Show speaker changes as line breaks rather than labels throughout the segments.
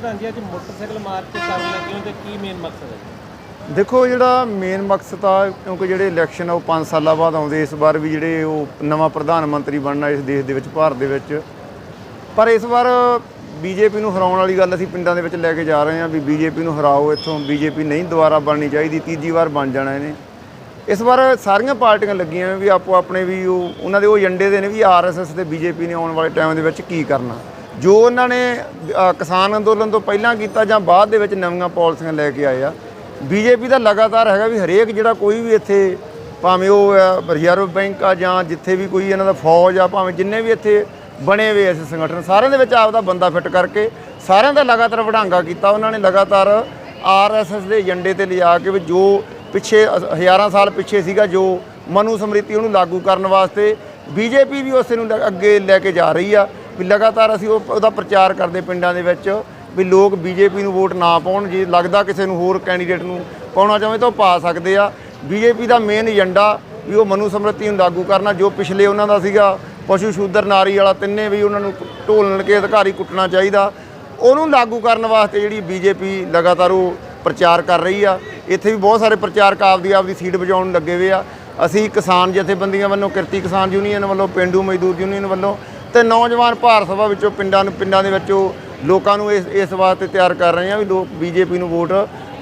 ਪ੍ਰਧਾਨ ਜੀ ਅੱਜ ਮੋਟਰਸਾਈਕਲ ਮਾਰਚ ਕਰਨ ਲੱਗੇ ਹੋ ਤੇ ਕੀ ਮੇਨ ਮਕਸਦ ਹੈ?
ਦੇਖੋ, ਜਿਹੜਾ ਮੇਨ ਮਕਸਦ ਆ, ਕਿਉਂਕਿ ਜਿਹੜੇ ਇਲੈਕਸ਼ਨ ਆ, ਉਹ 5 ਸਾਲਾਂ ਬਾਅਦ ਆਉਂਦੇ ਇਸ ਵਾਰ ਵੀ ਜਿਹੜੇ ਉਹ ਨਵਾਂ ਪ੍ਰਧਾਨ ਮੰਤਰੀ ਬਣਨਾ ਇਸ ਦੇਸ਼ ਦੇ ਵਿੱਚ, ਭਾਰਤ ਦੇ ਵਿੱਚ। ਪਰ ਇਸ ਵਾਰ ਬੀਜੇਪੀ ਨੂੰ ਹਰਾਉਣ ਵਾਲੀ ਗੱਲ ਅਸੀਂ ਪਿੰਡਾਂ ਦੇ ਵਿੱਚ ਲੈ ਕੇ ਜਾ ਰਹੇ ਹਾਂ, ਵੀ ਬੀਜੇਪੀ ਨੂੰ ਹਰਾਓ, ਇੱਥੋਂ ਬੀਜੇਪੀ ਨਹੀਂ ਦੁਬਾਰਾ ਬਣਨੀ ਚਾਹੀਦੀ, ਤੀਜੀ ਵਾਰ ਬਣ ਜਾਣਾ ਇਹਨੇ। ਇਸ ਵਾਰ ਸਾਰੀਆਂ ਪਾਰਟੀਆਂ ਲੱਗੀਆਂ ਵੀ ਆਪੋ ਆਪਣੇ ਵੀ ਉਹ, ਉਹਨਾਂ ਦੇ ਉਹ ਏਜੰਡੇ ਦੇ ਨੇ ਵੀ ਆਰਐਸਐਸ ਤੇ ਬੀਜੇਪੀ ਨੇ ਆਉਣ ਵਾਲੇ ਟਾਈਮ ਦੇ ਵਿੱਚ ਕੀ ਕਰਨਾ। ਜੋ ਉਹਨਾਂ ਨੇ ਕਿਸਾਨ ਅੰਦੋਲਨ ਤੋਂ ਪਹਿਲਾਂ ਕੀਤਾ ਜਾਂ ਬਾਅਦ ਦੇ ਵਿੱਚ ਨਵੀਆਂ ਪਾਲਿਸੀਆਂ ਲੈ ਕੇ ਆਏ ਆ ਬੀਜੇਪੀ ਦਾ ਲਗਾਤਾਰ ਹੈਗਾ ਵੀ ਹਰੇਕ ਜਿਹੜਾ ਕੋਈ ਵੀ ਇੱਥੇ ਭਾਵੇਂ ਉਹ ਅ, ਰਿਜ਼ਰਵ ਬੈਂਕ ਆ ਜਾਂ ਜਿੱਥੇ ਵੀ ਕੋਈ ਇਹਨਾਂ ਦਾ ਫੌਜ ਆ ਭਾਵੇਂ ਜਿੰਨੇ ਵੀ ਇੱਥੇ ਬਣੇ ਹੋਏ ਐਸੇ ਸੰਗਠਨ ਸਾਰਿਆਂ ਦੇ ਵਿੱਚ ਆਪਦਾ ਬੰਦਾ ਫਿੱਟ ਕਰਕੇ ਸਾਰਿਆਂ ਦਾ ਲਗਾਤਾਰ ਵਡਾਂਗਾ ਕੀਤਾ। ਉਹਨਾਂ ਨੇ ਲਗਾਤਾਰ ਆਰਐਸਐਸ ਦੇ ਏਜੰਡੇ ਤੇ ਲਿਜਾ ਕੇ ਵੀ ਜੋ ਪਿੱਛੇ ਹਜ਼ਾਰਾਂ ਸਾਲ ਪਿੱਛੇ ਸੀਗਾ ਜੋ ਮਨੂ ਸਮ੍ਰਿਤੀ ਉਹਨੂੰ ਲਾਗੂ ਕਰਨ ਵਾਸਤੇ ਬੀਜੇਪੀ ਵੀ ਉਸੇ ਨੂੰ ਲ- ਅੱਗੇ ਲੈ ਕੇ ਜਾ ਰਹੀ ਆ। ਵੀ ਲਗਾਤਾਰ ਅਸੀਂ ਉਹ ਉਹਦਾ ਪ੍ਰਚਾਰ ਕਰਦੇ ਪਿੰਡਾਂ ਦੇ ਵਿੱਚ ਵੀ ਲੋਕ ਬੀਜੇਪੀ ਨੂੰ ਵੋਟ ਨਾ ਪਾਉਣ, ਜੇ ਲੱਗਦਾ ਕਿਸੇ ਨੂੰ ਹੋਰ ਕੈਂਡੀਡੇਟ ਨੂੰ ਪਾਉਣਾ ਚਾਹੁੰਦੇ ਤਾਂ ਉਹ ਪਾ ਸਕਦੇ ਆ। ਬੀਜੇਪੀ ਦਾ ਮੇਨ ਏਜੰਡਾ ਵੀ ਉਹ ਮਨੂ ਸਮ੍ਰਿਤੀ ਨੂੰ ਲਾਗੂ ਕਰਨਾ, ਜੋ ਪਿਛਲੇ ਉਹਨਾਂ ਦਾ ਸੀਗਾ ਪਸ਼ੂ ਸ਼ੂਦਰ ਨਾਰੀ ਵਾਲਾ, ਤਿੰਨੇ ਵੀ ਉਹਨਾਂ ਨੂੰ ਢੋਲਣ ਕੇ ਅਧਿਕਾਰੀ ਕੁੱਟਣਾ ਚਾਹੀਦਾ। ਉਹਨੂੰ ਲਾਗੂ ਕਰਨ ਵਾਸਤੇ ਜਿਹੜੀ ਬੀਜੇਪੀ ਲਗਾਤਾਰ ਉਹ ਪ੍ਰਚਾਰ ਕਰ ਰਹੀ ਆ। ਇੱਥੇ ਵੀ ਬਹੁਤ ਸਾਰੇ ਪ੍ਰਚਾਰਕ ਆਪਦੀ ਆਪਦੀ ਸੀਟ ਵਜਾਉਣ ਲੱਗੇ ਹੋਏ ਆ। ਅਸੀਂ ਕਿਸਾਨ ਜਥੇਬੰਦੀਆਂ ਵੱਲੋਂ, ਕਿਰਤੀ ਕਿਸਾਨ ਯੂਨੀਅਨ ਵੱਲੋਂ, ਪਿੰਡੂ ਮਜ਼ਦੂਰ ਯੂਨੀਅਨ ਵੱਲੋਂ ਤੇ ਨੌਜਵਾਨ ਭਾਰਤ ਸਭਾ ਵਿੱਚੋਂ ਪਿੰਡਾਂ ਨੂੰ ਪਿੰਡਾਂ ਦੇ ਵਿੱਚੋਂ ਲੋਕਾਂ ਨੂੰ ਇਸ ਇਸ ਵਾਸਤੇ ਤਿਆਰ ਕਰ ਰਹੇ ਆ ਵੀ ਲੋਕ ਬੀਜੇਪੀ ਨੂੰ ਵੋਟ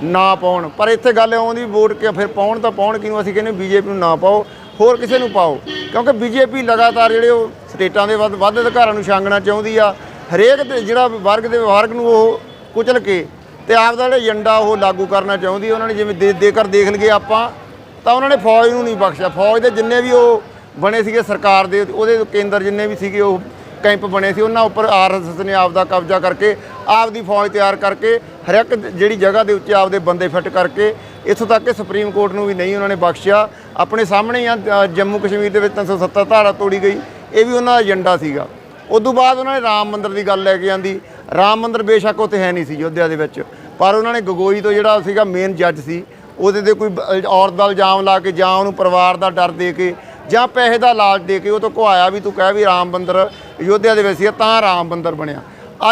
ਨਾ ਪਾਉਣ। ਪਰ ਇੱਥੇ ਗੱਲ ਆਉਂਦੀ ਵੋਟ ਕਿ ਫਿਰ ਪਾਉਣ ਤਾਂ ਪਾਉਣ ਕਿਉਂ ਅਸੀਂ ਕਹਿੰਦੇ ਬੀਜੇਪੀ ਨੂੰ ਨਾ ਪਾਓ, ਹੋਰ ਕਿਸੇ ਨੂੰ ਪਾਓ। ਕਿਉਂਕਿ ਬੀਜੇਪੀ ਲਗਾਤਾਰ ਜਿਹੜੇ ਉਹ ਸਟੇਟਾਂ ਦੇ ਵੱਧ ਵੱਧ ਅਧਿਕਾਰਾਂ ਨੂੰ ਛਾਂਗਣਾ ਚਾਹੁੰਦੀ ਆ। ਹਰੇਕ ਜਿਹੜਾ ਵਰਗ ਦੇ ਵਰਗ ਨੂੰ ਉਹ ਕੁਚਲ ਕੇ ਤੇ ਆਪ ਦਾ ਜਿਹੜਾ ਏਜੰਡਾ ਉਹ ਲਾਗੂ ਕਰਨਾ ਚਾਹੁੰਦੀ ਉਹਨਾਂ ਨੇ ਜਿਵੇਂ ਦੇ ਦੇ ਕਰ ਦੇਖ ਲਈਏ ਆਪਾਂ, ਤਾਂ ਉਹਨਾਂ ਨੇ ਫੌਜ ਨੂੰ ਨਹੀਂ ਬਖਸ਼ਿਆ। ਫੌਜ ਦੇ ਜਿੰਨੇ ਵੀ ਉਹ ਬਣੇ ਸੀਗੇ ਸਰਕਾਰ ਦੇ, ਉਹਦੇ ਕੇਂਦਰ ਜਿੰਨੇ ਵੀ ਸੀਗੇ ਉਹ ਕੈਂਪ ਬਣੇ ਸੀ, ਉਹਨਾਂ ਉੱਪਰ ਆਰਐਸਐਸ ਨੇ ਆਪ ਦਾ ਕਬਜ਼ਾ ਕਰਕੇ ਆਪ ਦੀ ਫੌਜ ਤਿਆਰ ਕਰਕੇ, ਹਰ ਇੱਕ ਜਿਹੜੀ ਜਗ੍ਹਾ ਦੇ ਉੱਤੇ ਆਪਦੇ ਬੰਦੇ ਫਿੱਟ ਕਰਕੇ, ਇੱਥੋਂ ਤੱਕ ਕਿ ਸੁਪਰੀਮ ਕੋਰਟ ਨੂੰ ਵੀ ਨਹੀਂ ਉਹਨਾਂ ਨੇ ਬਖਸ਼ਿਆ। ਆਪਣੇ ਸਾਹਮਣੇ ਹੀ ਆ ਜੰਮੂ ਕਸ਼ਮੀਰ ਦੇ ਵਿੱਚ 370 ਧਾਰਾ ਤੋੜੀ ਗਈ, ਇਹ ਵੀ ਉਹਨਾਂ ਦਾ ਏਜੰਡਾ ਸੀਗਾ। ਉਦੋਂ ਬਾਅਦ ਉਹਨਾਂ ਨੇ ਰਾਮ ਮੰਦਿਰ ਦੀ ਗੱਲ ਲੈ ਕੇ ਆਂਦੀ। ਰਾਮ ਮੰਦਿਰ ਬੇਸ਼ੱਕ ਉੱਥੇ ਹੈ ਨਹੀਂ ਸੀ ਯੋਧਿਆ ਦੇ ਵਿੱਚ, ਪਰ ਉਹਨਾਂ ਨੇ ਗਗੋਈ ਤੋਂ ਜਿਹੜਾ ਸੀਗਾ ਮੇਨ ਜੱਜ ਸੀ, ਉਹਦੇ ਤੇ ਕੋਈ ਔਰਤ ਦਾ ਇਲਜ਼ਾਮ ਲਾ ਕੇ ਜਾਂ ਉਹਨੂੰ ਪਰਿਵਾਰ ਦਾ ਡਰ ਦੇ ਕੇ ਜਾਂ ਪੈਸੇ ਦਾ ਲਾਲਚ ਦੇ ਕੇ ਉਹ ਤੋਂ ਘੁਆਇਆ ਵੀ ਤੂੰ ਕਹਿ ਵੀ ਰਾਮ ਮੰਦਿਰ ਯੋਧਿਆ ਦੇ ਵਿੱਚ ਸੀ ਤਾਂ ਰਾਮ ਮੰਦਿਰ ਬਣਿਆ।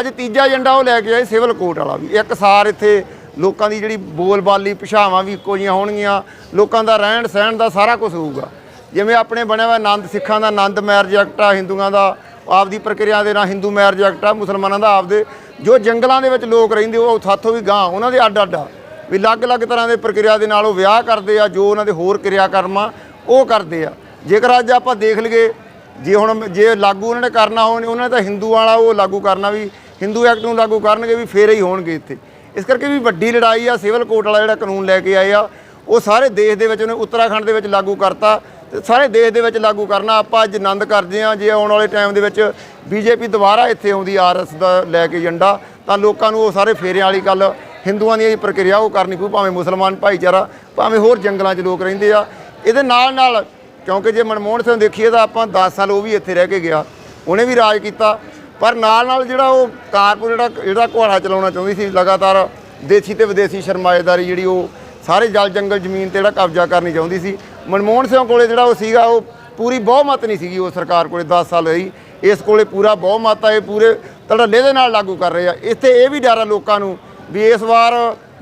ਅੱਜ ਤੀਜਾ ਏਜੰਡਾ ਉਹ ਲੈ ਕੇ ਆਏ ਸਿਵਲ ਕੋਰਟ ਵਾਲਾ ਵੀ। ਇੱਕ ਸਾਰ ਇੱਥੇ ਲੋਕਾਂ ਦੀ ਜਿਹੜੀ ਬੋਲਬਾਲੀ, ਭਾਸ਼ਾਵਾਂ ਵੀ ਇੱਕੋ ਜਿਹੀਆਂ ਹੋਣਗੀਆਂ। ਲੋਕਾਂ ਦਾ ਰਹਿਣ ਸਹਿਣ ਦਾ ਸਾਰਾ ਕੁਝ ਹੋਊਗਾ। ਜਿਵੇਂ ਆਪਣੇ ਬਣਿਆ ਹੋਇਆ ਆਨੰਦ ਸਿੱਖਾਂ ਦਾ, ਆਨੰਦ ਮੈਰਿਜ ਐਕਟ ਆ ਹਿੰਦੂਆਂ ਦਾ, ਆਪਦੀ ਪ੍ਰਕਿਰਿਆ ਦੇ ਨਾਲ ਹਿੰਦੂ ਮੈਰਿਜ ਐਕਟ ਆ, ਮੁਸਲਮਾਨਾਂ ਦਾ ਆਪਦੇ। ਜੋ ਜੰਗਲਾਂ ਦੇ ਵਿੱਚ ਲੋਕ ਰਹਿੰਦੇ, ਉਹ ਸਾਥੋਂ ਵੀ ਗਾਂ ਉਹਨਾਂ ਦੇ ਅੱਡ ਅੱਡ ਆ। ਵੀ ਅਲੱਗ-ਅਲੱਗ ਤਰ੍ਹਾਂ ਦੇ ਪ੍ਰਕਿਰਿਆ ਦੇ ਨਾਲ ਉਹ ਵਿਆਹ ਕਰਦੇ ਆ, ਜੋ ਉਹਨਾਂ ਦੇ ਹੋਰ ਕਿਰਿਆ ਕਰਮਾਂ ਉਹ ਕਰਦੇ ਆ। ਜੇਕਰ ਅੱਜ ਆਪਾਂ ਦੇਖ ਲਈਏ, ਜੇ ਹੁਣ ਜੇ ਲਾਗੂ ਉਹਨਾਂ ਨੇ ਕਰਨਾ ਹੋਣ ਉਹਨਾਂ ਨੇ ਤਾਂ ਹਿੰਦੂ ਵਾਲਾ ਉਹ ਲਾਗੂ ਕਰਨਾ ਵੀ ਹਿੰਦੂ ਐਕਟ ਨੂੰ ਲਾਗੂ ਕਰਨਗੇ ਵੀ ਫੇਰ ਹੀ ਹੋਣਗੇ ਇੱਥੇ। ਇਸ ਕਰਕੇ ਵੀ ਵੱਡੀ ਲੜਾਈ ਆ, ਸਿਵਲ ਕੋਰਟ ਵਾਲਾ ਜਿਹੜਾ ਕਾਨੂੰਨ ਲੈ ਕੇ ਆਏ ਆ, ਉਹ ਸਾਰੇ ਦੇਸ਼ ਦੇ ਵਿੱਚ ਉਹਨੇ ਉੱਤਰਾਖੰਡ ਦੇ ਵਿੱਚ ਲਾਗੂ ਕਰਤਾ। ਤੇ ਸਾਰੇ ਦੇਸ਼ ਦੇ ਵਿੱਚ ਲਾਗੂ ਕਰਨਾ, ਆਪਾਂ ਅੱਜ ਆਨੰਦ ਕਰਦੇ ਆ ਜੇ ਆਉਣ ਵਾਲੇ ਟਾਈਮ ਦੇ ਵਿੱਚ ਬੀਜੇਪੀ ਦੁਬਾਰਾ ਇੱਥੇ ਆਉਂਦੀ, ਆਰਐਸ ਦਾ ਲੈ ਕੇ ਏਜੰਡਾ, ਤਾਂ ਲੋਕਾਂ ਨੂੰ ਉਹ ਸਾਰੇ ਫੇਰਿਆਂ ਵਾਲੀ ਗੱਲ ਹਿੰਦੂਆਂ ਦੀ ਪ੍ਰਕਿਰਿਆ ਉਹ ਕਰਨੀ ਪਊ, ਭਾਵੇਂ ਮੁਸਲਮਾਨ ਭਾਈਚਾਰਾ, ਭਾਵੇਂ ਹੋਰ ਜੰਗਲਾਂ 'ਚ ਲੋਕ ਰਹਿੰਦੇ ਆ। ਇਹਦੇ ਨਾਲ ਨਾਲ ਕਿਉਂਕਿ ਜੇ ਮਨਮੋਹਨ ਸਿੰਘ ਦੇਖੀਏ ਤਾਂ ਆਪਾਂ 10 ਸਾਲ ਉਹ ਵੀ ਇੱਥੇ ਰਹਿ ਕੇ ਗਿਆ। ਉਹਨੇ ਵੀ ਰਾਜ ਕੀਤਾ। ਪਰ ਨਾਲ ਨਾਲ ਜਿਹੜਾ ਉਹ ਕਾਰਪੋਰ ਜਿਹੜਾ ਜਿਹੜਾ ਘੋੜਾ ਚਲਾਉਣਾ ਚਾਹੁੰਦੀ ਸੀ ਲਗਾਤਾਰ ਦੇਸੀ ਤੇ ਵਿਦੇਸ਼ੀ ਸਰਮਾਏਦਾਰੀ ਜਿਹੜੀ ਉਹ ਸਾਰੇ ਜਲ ਜੰਗਲ ਜ਼ਮੀਨ ਤੇ ਜਿਹੜਾ ਕਬਜ਼ਾ ਕਰਨੀ ਚਾਹੁੰਦੀ ਸੀ। ਮਨਮੋਹਨ ਸਿੰਘ ਕੋਲੇ ਜਿਹੜਾ ਉਹ ਸੀਗਾ, ਉਹ ਪੂਰੀ ਬਹੁਮਤ ਨਹੀਂ ਸੀਗੀ ਉਹ ਸਰਕਾਰ ਕੋਲੇ 10 ਸਾਲ ਰਹੀ। ਇਸ ਕੋਲੇ ਪੂਰਾ ਬਹੁਮਤ ਆ, ਇਹ ਪੂਰੇ ਧੜੱਲੇ ਦੇ ਨਾਲ ਲਾਗੂ ਕਰ ਰਹੇ ਆ। ਇੱਥੇ ਇਹ ਵੀ ਡਰ ਆ ਲੋਕਾਂ ਨੂੰ ਵੀ ਇਸ ਵਾਰ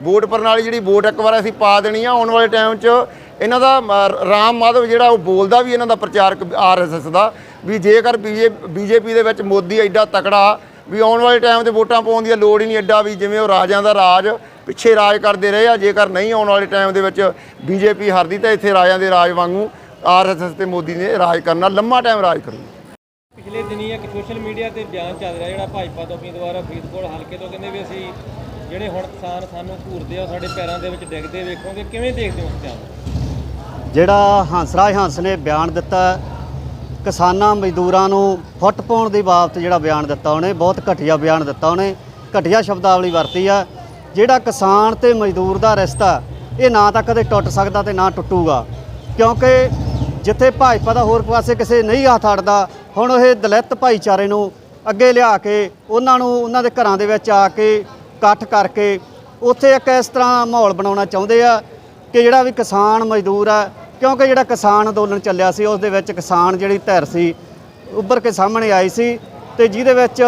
ਵੋਟ ਪ੍ਰਣਾਲੀ ਜਿਹੜੀ ਵੋਟ ਇੱਕ ਵਾਰ ਅਸੀਂ ਪਾ ਦੇਣੀ ਆ, ਆਉਣ ਵਾਲੇ ਟਾਈਮ 'ਚ ਇਹਨਾਂ ਦਾ ਰਾਮ ਮਾਧਵ ਜਿਹੜਾ ਉਹ ਬੋਲਦਾ ਵੀ ਇਹਨਾਂ ਦਾ ਪ੍ਰਚਾਰਕ ਆਰਐਸਐਸ ਦਾ, ਵੀ ਜੇਕਰ ਬੀਜੇਪੀ ਦੇ ਵਿੱਚ ਮੋਦੀ ਐਡਾ ਤਕੜਾ, ਵੀ ਆਉਣ ਵਾਲੇ ਟਾਈਮ ਤੇ ਵੋਟਾਂ ਪਾਉਣ ਦੀ ਲੋੜ ਹੀ ਨਹੀਂ ਐਡਾ, ਵੀ ਜਿਵੇਂ ਉਹ ਰਾਜਾਂ ਦਾ ਰਾਜ ਪਿੱਛੇ ਰਾਜ ਕਰਦੇ ਰਹੇ ਆ, ਜੇਕਰ ਨਹੀਂ ਆਉਣ ਵਾਲੇ ਟਾਈਮ ਦੇ ਵਿੱਚ ਬੀਜੇਪੀ ਹਾਰਦੀ ਤਾਂ ਇੱਥੇ ਰਾਜਾਂ ਦੇ ਰਾਜ ਵਾਂਗੂ ਆਰਐਸਐਸ ਤੇ ਮੋਦੀ ਨੇ ਰਾਜ ਕਰਨਾ ਲੰਮਾ ਟਾਈਮ ਰਾਜ ਕਰੂ।
ਪਿਛਲੇ ਦਿਨੀ ਇੱਕ ਸੋਸ਼ਲ ਮੀਡੀਆ ਤੇ ਬਿਆਨ ਚੱਲ ਰਿਹਾ ਜਿਹੜਾ ਭਾਜਪਾ ਤੋਂ ਉਮੀਦਵਾਰ ਫਰੀਦਕੋਟ ਹਲਕੇ ਤੋਂ ਕਹਿੰਦੇ ਵੀ ਅਸੀਂ ਜਿਹੜੇ ਹੁਣ ਕਿਸਾਨ ਸਾਨੂੰ ਘੂਰਦੇ ਆ ਸਾਡੇ ਪੈਰਾਂ ਦੇ ਵਿੱਚ ਡਿੱਗਦੇ ਵੇਖੋਗੇ। ਕਿਵੇਂ ਦੇਖਦੇ ਹੋ ਉਸ ਬਿਆਨ
ਜਿਹੜਾ ਹੰਸਰਾਜ ਹੰਸ ਨੇ ਬਿਆਨ ਦਿੱਤਾ, ਕਿਸਾਨਾਂ ਮਜ਼ਦੂਰਾਂ ਨੂੰ ਫੁੱਟ ਪਾਉਣ ਦੀ ਬਾਬਤ ਜਿਹੜਾ ਬਿਆਨ ਦਿੱਤਾ ਉਹਨੇ, ਬਹੁਤ ਘਟੀਆ ਬਿਆਨ ਦਿੱਤਾ ਉਹਨੇ, ਘਟੀਆ ਸ਼ਬਦਾਵਲੀ ਵਰਤੀ ਆ। ਜਿਹੜਾ ਕਿਸਾਨ ਤੇ ਮਜ਼ਦੂਰ ਦਾ ਰਿਸ਼ਤਾ, ਇਹ ਨਾ ਤਾਂ ਕਦੇ ਟੁੱਟ ਸਕਦਾ ਤੇ ਨਾ ਟੁੱਟੂਗਾ। ਕਿਉਂਕਿ ਜਿੱਥੇ ਭਾਜਪਾ ਦਾ ਹੋਰ ਪਾਸੇ ਕਿਸੇ ਨਹੀਂ ਹੱਥ ਅੜਦਾ, ਹੁਣ ਇਹ ਦਲਿਤ ਭਾਈਚਾਰੇ ਨੂੰ ਅੱਗੇ ਲਿਆ ਕੇ, ਉਹਨਾਂ ਨੂੰ ਉਹਨਾਂ ਦੇ ਘਰਾਂ ਦੇ ਵਿੱਚ ਆ ਕੇ ਇਕੱਠ ਕਰਕੇ, ਉੱਥੇ ਇੱਕ ਇਸ ਤਰ੍ਹਾਂ ਮਾਹੌਲ ਬਣਾਉਣਾ ਚਾਹੁੰਦੇ ਆ ਕਿ ਜਿਹੜਾ ਵੀ ਕਿਸਾਨ ਮਜ਼ਦੂਰ ਆ ਕਿਉਂਕਿ ਜਿਹੜਾ ਕਿਸਾਨ ਅੰਦੋਲਨ ਚੱਲਿਆ ਸੀ, ਉਸ ਦੇ ਵਿੱਚ ਕਿਸਾਨ ਜਿਹੜੀ ਧਿਰ ਸੀ, ਉੱਭਰ ਕੇ ਸਾਹਮਣੇ ਆਈ ਸੀ ਤੇ ਜਿਹਦੇ ਵਿੱਚ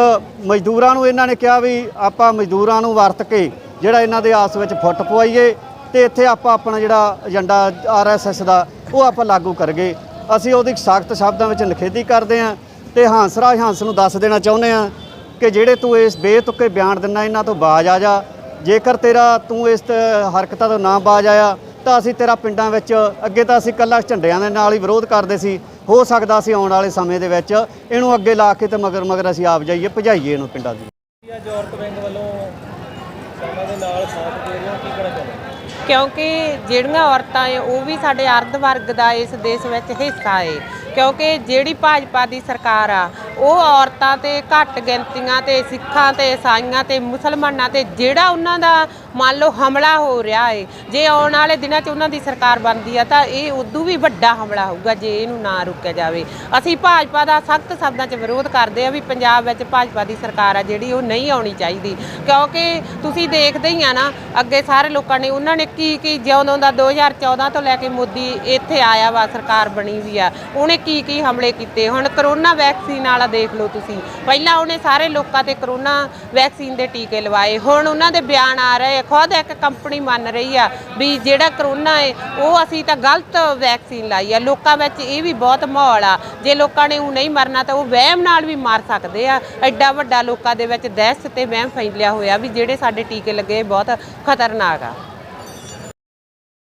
ਮਜ਼ਦੂਰਾਂ ਨੂੰ ਇਹਨਾਂ ਨੇ ਕਿਹਾ ਵੀ ਆਪਾਂ ਮਜ਼ਦੂਰਾਂ ਨੂੰ ਵਰਤ ਕੇ ਜਿਹੜਾ ਇਹਨਾਂ ਦੇ ਆਸ ਵਿੱਚ ਫੁੱਟ ਪਵਾਈਏ ਤੇ ਇੱਥੇ ਆਪਾਂ ਆਪਣਾ ਜਿਹੜਾ ਏਜੰਡਾ ਆਰਐਸਐਸ ਦਾ, ਉਹ ਆਪਾਂ ਲਾਗੂ ਕਰਗੇ। ਅਸੀਂ ਉਹਦੀ ਸਖਤ ਸ਼ਬਦਾਂ ਵਿੱਚ ਨਿਖੇਧੀ ਕਰਦੇ ਹਾਂ ਤੇ ਹਾਂਸਰਾਜ ਹੰਸ ਨੂੰ ਦੱਸ ਦੇਣਾ ਚਾਹੁੰਦੇ ਹਾਂ ਕਿ ਜਿਹੜੇ ਤੂੰ ਇਸ ਬੇਤੁਕੇ ਬਿਆਨ ਦਿੰਦਾ ਇਹਨਾਂ ਤੋਂ ਬਾਜ ਆ ਜਾ। ਜੇਕਰ ਤੇਰਾ ਤੂੰ ਇਸ ਹਰਕਤਾਂ ਤੋਂ ਨਾ ਬਾਜ ਆਇਆ ਤਾਂ ਅਸੀਂ ਤੇਰਾ ਪਿੰਡਾਂ ਵਿੱਚ ਅੱਗੇ ਤਾਂ ਅਸੀਂ ਕੱਲਾ ਝੰਡਿਆਂ ਦੇ ਨਾਲ ਹੀ ਵਿਰੋਧ ਕਰਦੇ ਸੀ। ਹੋ ਸਕਦਾ ਸੀ ਆਉਣ ਵਾਲੇ ਸਮੇਂ ਦੇ ਵਿੱਚ ਇਹਨੂੰ ਅੱਗੇ ਲਾ ਕੇ ਤੇ ਮਗਰ ਮਗਰ ਅਸੀਂ ਆਪ ਜਾਈਏ ਭਜਾਈਏ ਇਹਨੂੰ ਪਿੰਡਾਂ ਦੀ।
ਕੀ ਅੱਜ ਔਰਤ ਵਿੰਗ ਵੱਲੋਂ ਕਿਸਾਨਾਂ ਦੇ ਨਾਲ ਸਾਥ ਦੇ ਰਹੇ ਹੋ ਕੀ ਕਹਿਣਾ ਚਾਹੁੰਦੇ ਹੋ?
ਕਿਉਂਕਿ ਜਿਹੜੀਆਂ ਔਰਤਾਂ ਏ ਉਹ ਵੀ ਸਾਡੇ ਅਰਧ ਵਰਗ ਦਾ ਇਸ ਦੇਸ਼ ਵਿੱਚ ਹਿੱਸਾ ਏ। ਕਿਉਂਕਿ ਜਿਹੜੀ ਭਾਜਪਾ ਦੀ ਸਰਕਾਰ ਆ ਉਹ ਔਰਤਾਂ ਤੇ ਘੱਟ ਗਿਣਤੀਆਂ ਤੇ ਸਿੱਖਾਂ ਤੇ ਈਸਾਈਆਂ ਤੇ ਮੁਸਲਮਾਨਾਂ ਤੇ ਜਿਹੜਾ ਉਹਨਾਂ ਦਾ ਮੰਨ ਲਓ ਹਮਲਾ ਹੋ ਰਿਹਾ ਏ, ਜੇ ਆਉਣ ਵਾਲੇ ਦਿਨਾਂ 'ਚ ਉਹਨਾਂ ਦੀ ਸਰਕਾਰ ਬਣਦੀ ਆ ਤਾਂ ਇਹ ਉਦੋਂ ਵੀ ਵੱਡਾ ਹਮਲਾ ਹੋਊਗਾ ਜੇ ਇਹਨੂੰ ਨਾ ਰੋਕਿਆ ਜਾਵੇ। ਅਸੀਂ ਭਾਜਪਾ ਦਾ ਸਖਤ ਸ਼ਬਦਾਂ 'ਚ ਵਿਰੋਧ ਕਰਦੇ ਆ ਵੀ ਪੰਜਾਬ ਵਿੱਚ ਭਾਜਪਾ ਦੀ ਸਰਕਾਰ ਆ ਜਿਹੜੀ ਉਹ ਨਹੀਂ ਆਉਣੀ ਚਾਹੀਦੀ। ਕਿਉਂਕਿ ਤੁਸੀਂ ਦੇਖਦੇ ਹੀ ਆ ਨਾ, ਅੱਗੇ ਸਾਰੇ ਲੋਕਾਂ ਨੇ ਉਹਨਾਂ ਨੇ ਕੀ ਕੀ ਜਿਉਂ ਦਾ 2014 ਤੋਂ ਲੈ ਕੇ ਮੋਦੀ ਇੱਥੇ ਆਇਆ ਵਾ, ਸਰਕਾਰ ਬਣੀ ਵੀ ਆ। ਉਹਨੇ ਕੀ ਕੀ ਹਮਲੇ ਕੀਤੇ? ਹੁਣ ਕਰੋਨਾ ਵੈਕਸੀਨ ਵਾਲਾ ਦੇਖ ਲਓ ਤੁਸੀਂ। ਪਹਿਲਾਂ ਉਹਨੇ ਸਾਰੇ ਲੋਕਾਂ ਤੇ ਕਰੋਨਾ ਵੈਕਸੀਨ ਦੇ ਟੀਕੇ ਲਵਾਏ। ਹੁਣ ਉਹਨਾਂ ਦੇ ਬਿਆਨ ਆ ਰਹੇ ਖੁਦ ਇੱਕ ਕੰਪਨੀ ਮੰਨ ਰਹੀ ਆ ਵੀ ਜਿਹੜਾ ਕਰੋਨਾ ਹੈ ਉਹ ਅਸੀਂ ਤਾਂ ਗਲਤ ਵੈਕਸੀਨ ਲਾਈ ਆ। ਲੋਕਾਂ ਵਿੱਚ ਇਹ ਵੀ ਬਹੁਤ ਮਾਹੌਲ ਆ। ਜੇ ਲੋਕਾਂ ਨੇ ਉਹ ਨਹੀਂ ਮਰਨਾ ਤਾਂ ਉਹ ਵਹਿਮ ਨਾਲ ਵੀ ਮਰ ਸਕਦੇ ਆ। ਐਡਾ ਵੱਡਾ ਲੋਕਾਂ ਦੇ ਵਿੱਚ ਦਹਿਸ਼ਤ ਤੇ ਵਹਿਮ ਫੈਲਿਆ ਹੋਇਆ ਵੀ ਜਿਹੜੇ ਸਾਡੇ ਟੀਕੇ ਲੱਗੇ ਬਹੁਤ ਖਤਰਨਾਕ ਆ।